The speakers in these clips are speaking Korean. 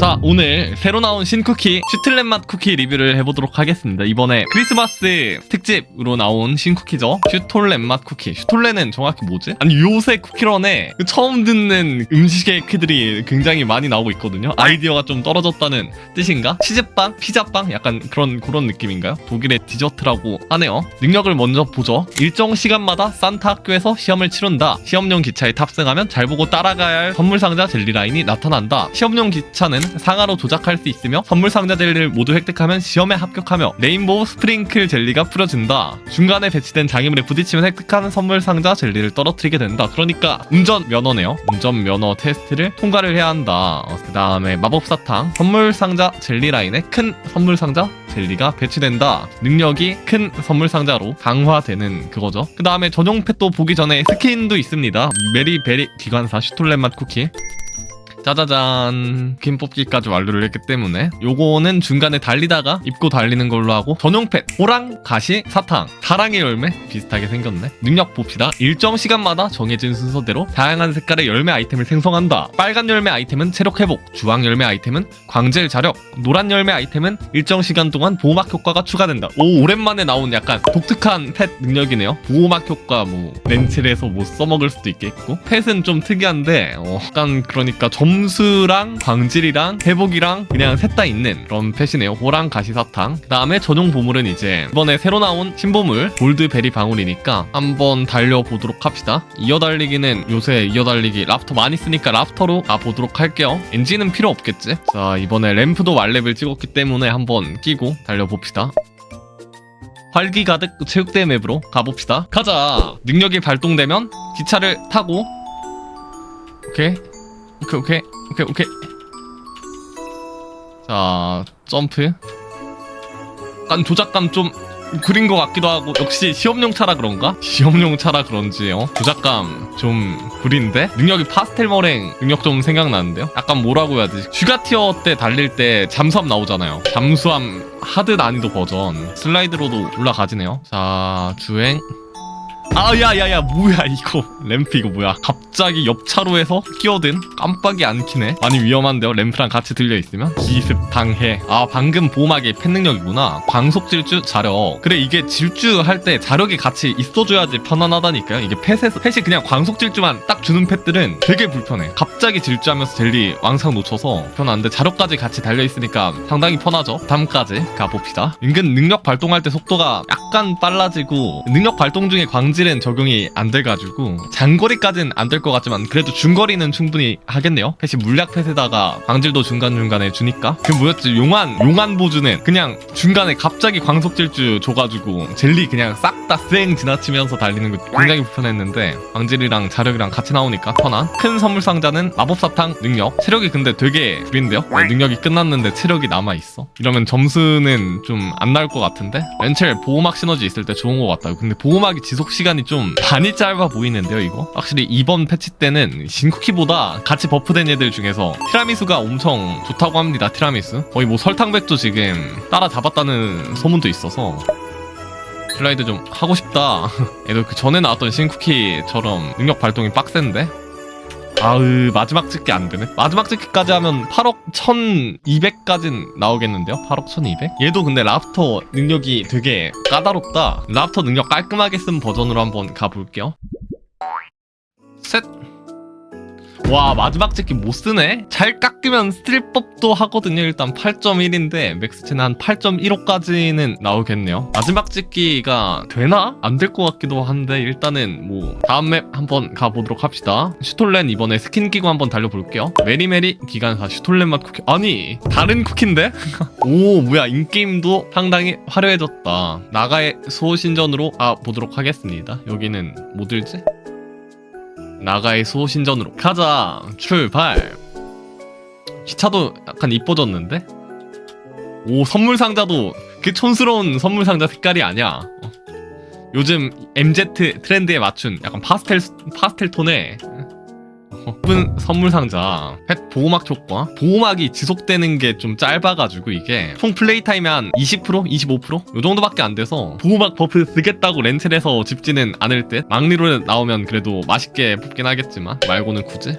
자 오늘 새로 나온 신쿠키 슈틀렛 맛 쿠키 리뷰를 해보도록 하겠습니다 이번에 크리스마스 특집으로 나온 신쿠키죠 슈톨렛 맛 쿠키 슈톨렛은 정확히 뭐지? 아니 요새 쿠키런에 그 처음 듣는 음식의 크들이 굉장히 많이 나오고 있거든요 아이디어가 좀 떨어졌다는 뜻인가? 치즈빵? 피자빵? 약간 그런 그런 느낌인가요? 독일의 디저트라고 하네요 능력을 먼저 보죠 일정 시간마다 산타 학교에서 시험을 치른다 시험용 기차에 탑승하면 잘 보고 따라가야 할 선물 상자 젤리 라인이 나타난다 시험용 기차는 상하로 조작할 수 있으며 선물 상자 젤리를 모두 획득하면 시험에 합격하며 레인보우 스프링클 젤리가 풀어진다. 중간에 배치된 장애물에 부딪히면 획득한 선물 상자 젤리를 떨어뜨리게 된다. 그러니까 운전 면허네요. 운전 면허 테스트를 통과를 해야 한다. 그 다음에 마법 사탕 선물 상자 젤리 라인에 큰 선물 상자 젤리가 배치된다. 능력이 큰 선물 상자로 강화되는 그거죠. 그 다음에 전용 펫도 보기 전에 스킨도 있습니다. 메리베리 기관사 슈톨렛 맛 쿠키. 짜자잔. 긴 뽑기까지 완료를 했기 때문에 요거는 중간에 달리다가 입고 달리는 걸로 하고 전용 펫 호랑 가시 사탕 사랑의 열매 비슷하게 생겼네. 능력 봅시다. 일정 시간마다 정해진 순서대로 다양한 색깔의 열매 아이템을 생성한다. 빨간 열매 아이템은 체력 회복 주황 열매 아이템은 광질 자력 노란 열매 아이템은 일정 시간 동안 보호막 효과가 추가된다. 오 오랜만에 나온 약간 독특한 펫 능력이네요. 보호막 효과 뭐 렌칠에서 뭐 써먹을 수도 있겠고. 펫은 좀 특이한데 어, 약간 그러니까 점 수랑 광질이랑 회복이랑 그냥 셋 다 있는 그런 펫이네요. 호랑 가시사탕. 그 다음에 전용 보물은 이제 이번에 새로 나온 신보물 골드베리 방울이니까 한번 달려보도록 합시다. 이어달리기는 요새 이어달리기 랍터 많이 쓰니까 랍터로 가보도록 할게요. 엔진은 필요 없겠지? 자 이번에 램프도 말렙을 찍었기 때문에 한번 끼고 달려봅시다. 활기 가득 체육대 맵으로 가봅시다. 가자! 능력이 발동되면 기차를 타고 오케이 오케이 오케이 오케이 오케이 자 점프 약간 조작감 좀 그린 것 같기도 하고 역시 시험용 차라 그런가? 시험용 차라 그런지 어? 조작감 좀 구린데? 능력이 파스텔 머랭 능력 좀 생각나는데요? 약간 뭐라고 해야 되지? 슈가 티어 때 달릴 때 잠수함 나오잖아요 잠수함 하드 난이도 버전 슬라이드로도 올라가지네요 자 주행 아, 야, 야, 야, 뭐야, 이거. 램프 이거 뭐야. 갑자기 옆 차로에서 끼어든 깜빡이 안 키네. 많이 위험한데요, 램프랑 같이 들려있으면? 기습 당해. 아, 방금 보호막이 팬 능력이구나. 광속 질주 자력. 그래, 이게 질주할 때 자력이 같이 있어줘야지 편안하다니까요. 이게 펫에서, 펫이 그냥 광속 질주만 딱 주는 펫들은 되게 불편해. 갑자기 질주하면서 젤리 왕창 놓쳐서 편한데 자력까지 같이 달려있으니까 상당히 편하죠. 다음까지 가봅시다. 은근 능력 발동할 때 속도가 약간 빨라지고, 능력 발동 중에 광 질은 적용이 안 돼가지고, 장거리까지는 안 될 것 같지만, 그래도 중거리는 충분히 하겠네요. 펫이 물약 펫에다가 광질도 중간중간에 주니까. 그 뭐였지? 용안, 용안 보주는 그냥 중간에 갑자기 광속 질주 줘가지고, 젤리 그냥 싹 다쌩 지나치면서 달리는 거 굉장히 불편했는데, 광질이랑 자력이랑 같이 나오니까 편한. 큰 선물 상자는 마법사탕 능력. 체력이 근데 되게 구린데요? 네, 능력이 끝났는데 체력이 남아있어. 이러면 점수는 좀 안 나올 것 같은데? 렌첼 보호막 시너지 있을 때 좋은 것 같다. 근데 보호막이 지속 시간이 좀 많이 짧아 보이는데요, 이거? 확실히 이번 패치 때는 신쿠키보다 같이 버프된 애들 중에서 티라미수가 엄청 좋다고 합니다, 티라미수. 거의 뭐 설탕백도 지금 따라잡았다는 소문도 있어서. 슬라이드 좀 하고 싶다. 얘도 그 전에 나왔던 신쿠키처럼 능력 발동이 빡센데? 아으 마지막 찍기 안 되네. 마지막 찍기까지 하면 8억 1200까진 나오겠는데요? 8억 1200? 얘도 근데 랍터 능력이 되게 까다롭다. 랍터 능력 깔끔하게 쓴 버전으로 한번 가볼게요. 셋. 와 마지막 찍기 못 쓰네? 잘 깎으면 쓸 법도 하거든요 일단 8.1인데 맥스체는 한 8.15까지는 나오겠네요 마지막 찍기가 되나? 안 될 것 같기도 한데 일단은 뭐 다음 맵 한번 가보도록 합시다 슈톨렌 이번에 스킨 끼고 한번 달려볼게요 메리메리 기관사 슈톨렌 맛 쿠키 아니 다른 쿠키인데? 오 뭐야 인게임도 상당히 화려해졌다 나가의 수호신전으로 가보도록 하겠습니다 여기는 뭐 들지? 나가의 수호신전으로. 가자. 출발. 기차도 약간 이뻐졌는데? 오 선물 상자도 그 촌스러운 선물 상자 색깔이 아니야. 어. 요즘 MZ 트렌드에 맞춘 약간 파스텔 파스텔 톤의 예쁜 선물 상자 펫 보호막 효과. 보호막이 지속되는 게 좀 짧아가지고 이게 총 플레이 타임이 한 20% 25%? 요 정도밖에 안 돼서 보호막 버프 쓰겠다고 렌첼해서 집지는 않을 듯. 막리로 나오면 그래도 맛있게 뽑긴 하겠지만 말고는 굳이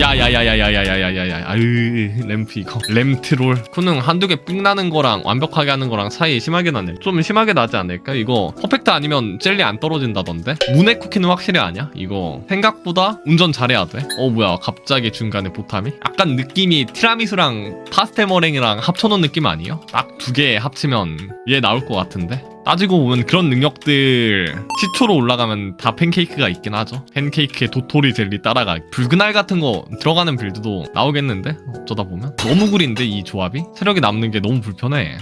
야야야야야야야야야야 아유 램프 이거 램트롤 쿠능 한두 개 삥 나는 거랑 완벽하게 하는 거랑 차이 심하게 나네 좀 심하게 나지 않을까 이거 퍼펙트 아니면 젤리 안 떨어진다던데 문의 쿠키는 확실히 아니야 이거 생각보다 운전 잘해야 돼어 뭐야 갑자기 중간에 보탐이 약간 느낌이 티라미수랑 파스텔 머랭이랑 합쳐놓은 느낌 아니에요? 딱 두 개 합치면 얘 나올 것 같은데 따지고 보면 그런 능력들 시초로 올라가면 다 팬케이크가 있긴 하죠. 팬케이크에 도토리 젤리 따라가 붉은 알 같은 거 들어가는 빌드도 나오겠는데 어쩌다 보면 너무 구린데 이 조합이 체력이 남는 게 너무 불편해.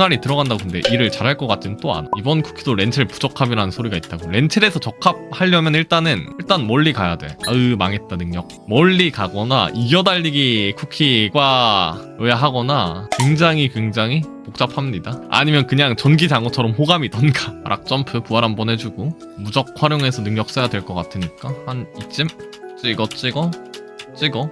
알이 들어간다고 근데 일을 잘할 것 같진 또 않아. 이번 쿠키도 렌첼 부적합이라는 소리가 있다고. 렌첼에서 적합하려면 일단은 일단 멀리 가야 돼. 아으 망했다 능력. 멀리 가거나 이겨달리기 쿠키과 의하거나 굉장히 굉장히 복잡합니다. 아니면 그냥 전기 장어처럼 호감이던가. 락 점프 부활 한번 해주고 무적 활용해서 능력 써야 될 것 같으니까 한 이쯤 찍어 찍어 찍어.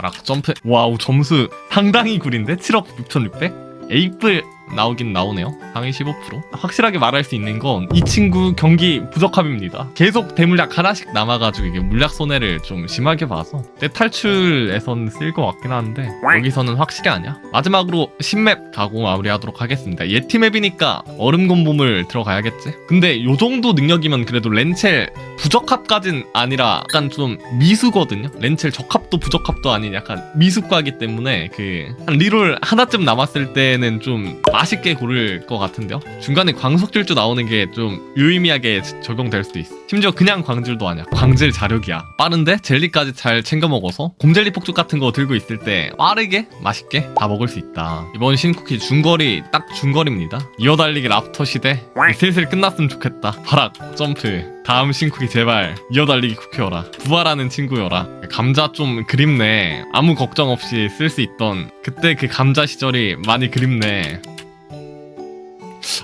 락 점프. 와우 점수 상당히 구린데 7억 6,600. 에이플 나오긴 나오네요. 상위 15%. 확실하게 말할 수 있는 건 이 친구 경기 부적합입니다. 계속 대물약 하나씩 남아가지고 이게 물약 손해를 좀 심하게 봐서 때 탈출에선 쓸것 같긴 한데 여기서는 확실히 아니야. 마지막으로 신맵 가고 마무리하도록 하겠습니다. 예티 맵이니까 얼음 곰봄을 들어가야겠지. 근데 요 정도 능력이면 그래도 렌첼 부적합까진 아니라 약간 좀 미수거든요. 렌첼 적합도 부적합도 아닌 약간 미수과기 때문에 그 한 리롤 하나쯤 남았을 때는 좀 맛있게 고를 것 같은데요. 중간에 광석질주 나오는 게 좀 유의미하게 적용될 수도 있어. 심지어 그냥 광질도 아니야. 광질 자력이야. 빠른데 젤리까지 잘 챙겨 먹어서 곰젤리 폭죽 같은 거 들고 있을 때 빠르게 맛있게 다 먹을 수 있다. 이번 신쿠키 중거리 딱 중거리입니다. 이어달리기 랍터 시대 슬슬 끝났으면 좋겠다. 바락 점프. 다음 신쿠키 제발 이어달리기 쿠키여라. 부활하는 친구여라. 감자 좀 그립네. 아무 걱정 없이 쓸 수 있던 그때 그 감자 시절이 많이 그립네.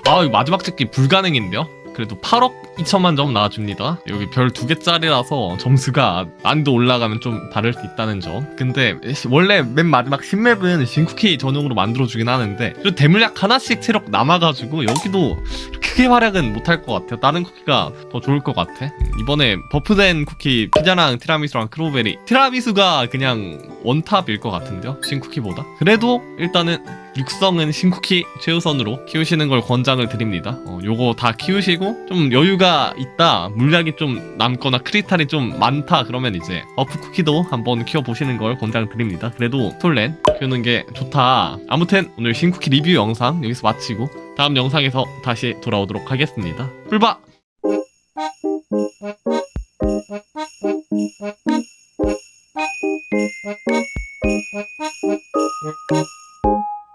아, 이거 마지막 찍기 불가능인데요? 그래도 8억 2천만 점 나와줍니다. 여기 별 두 개짜리라서 점수가 난도 올라가면 좀 다를 수 있다는 점. 근데 원래 맨 마지막 신맵은 신쿠키 전용으로 만들어주긴 하는데 대물약 하나씩 체력 남아가지고 여기도 크게 활약은 못할 것 같아요. 다른 쿠키가 더 좋을 것 같아. 이번에 버프된 쿠키 피자랑 티라미수랑 크로베리. 티라미수가 그냥 원탑일 것 같은데요. 신쿠키보다. 그래도 일단은 육성은 신쿠키 최우선으로 키우시는 걸 권장을 드립니다. 어, 요거 다 키우시고 좀 여유가 있다, 물약이 좀 남거나 크리탈이 좀 많다 그러면 이제 버프 쿠키도 한번 키워보시는 걸 권장 드립니다. 그래도 톨렌 키우는 게 좋다. 아무튼 오늘 신쿠키 리뷰 영상 여기서 마치고 다음 영상에서 다시 돌아오도록 하겠습니다. 꿀바!